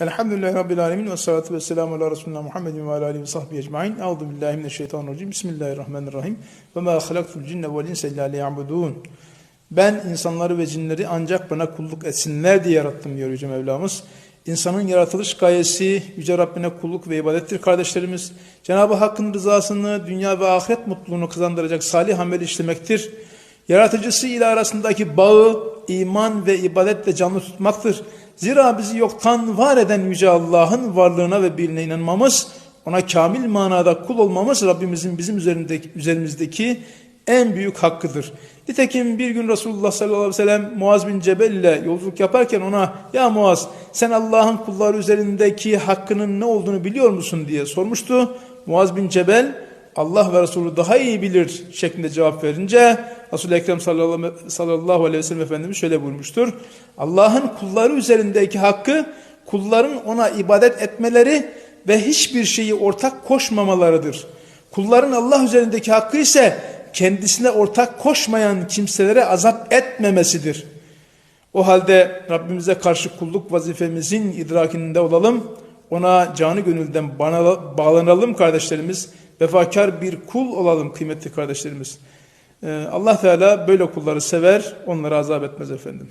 Elhamdülillahi Rabbil Alemin ve salatu ve selamu ala Resulullah Muhammedin ve ala alihi ve sahbihi ecmain. Euzu billahi mineşşeytanirracim. Bismillahirrahmanirrahim. Ve ma halaktul cinne vel insa illa liya'budun. Ben insanları ve cinleri ancak bana kulluk etsinler diye yarattım diyor Yüce Mevlamız. İnsanın yaratılış gayesi Yüce Rabbine kulluk ve ibadettir kardeşlerimiz. Cenab-ı Hakk'ın rızasını, dünya ve ahiret mutluluğunu kazandıracak salih amel işlemektir. Yaratıcısı ile arasındaki bağı iman ve ibadetle canlı tutmaktır. Zira bizi yoktan var eden Yüce Allah'ın varlığına ve birliğine inanmamız, ona kamil manada kul olmamız Rabbimizin bizim üzerindeki, üzerimizdeki en büyük hakkıdır. Nitekim bir gün Resulullah sallallahu aleyhi ve sellem Muaz bin Cebel ile yolculuk yaparken ona ya Muaz sen Allah'ın kulları üzerindeki hakkının ne olduğunu biliyor musun diye sormuştu. Muaz bin Cebel Allah ve Resulü daha iyi bilir şeklinde cevap verince Resul-i Ekrem sallallahu aleyhi ve sellem Efendimiz şöyle buyurmuştur. Allah'ın kulları üzerindeki hakkı kulların ona ibadet etmeleri ve hiçbir şeyi ortak koşmamalarıdır. Kulların Allah üzerindeki hakkı ise kendisine ortak koşmayan kimselere azap etmemesidir. O halde Rabbimize karşı kulluk vazifemizin idrakinde olalım. Ona canı gönülden bağlanalım kardeşlerimiz. Vefakar bir kul olalım kıymetli kardeşlerimiz. Ee, Allah Teala böyle kulları sever, onları azap etmez efendim.